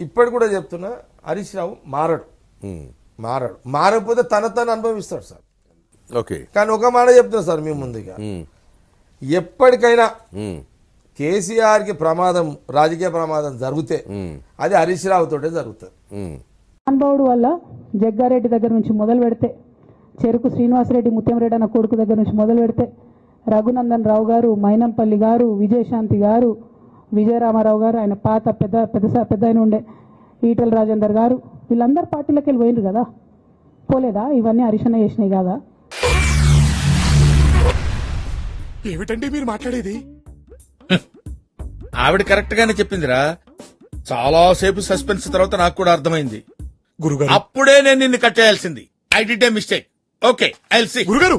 ఇప్పటి కూడా చెప్తున్నా హరీష్ రావు మారడు. మారడు. మారకపోతే తన తను అనుభవిస్తాడు సార్. ఓకే. కానీ ఒక మాట చెప్తున్నా సార్ మీ ముందుగా. ఎప్పటికైనా కేసీఆర్కి ప్రమాదం రాజకీయ ప్రమాదం జరిగితే అది హరీష్ రావుతోటే జరుగుతుంది. అనుభవుడు వల్ల జగ్గారెడ్డి దగ్గర నుంచి మొదలు పెడితే చెరుకు శ్రీనివాసరెడ్డి ముత్యంరెడ్డి అన్న కొడుకు దగ్గర నుంచి మొదలు పెడితే రఘునందన్ రావు గారు మైనంపల్లి గారు విజయశాంతి గారు విజయరామారావు గారు ఆయన పాత పెద్ద పెద్ద పెద్ద ఆయన ఉండే ఈటల రాజేందర్ గారు వీళ్ళందరూ పార్టీలోకి వెళ్ళి పోయిండ్రు కదా? పోలేదా? ఇవన్నీ హరిశన్న చేసినాయి కదా? ఏమిటండి మీరు మాట్లాడేది? ఆవిడ కరెక్ట్ గానే చెప్పిందిరా. చాలా సేపు సస్పెన్స్ తర్వాత నాకు కూడా అర్థమైంది. గురుగారు. అప్పుడే నేను నిన్ను కట్ చేయాల్సింది. I did a mistake okay I see గురుగారు!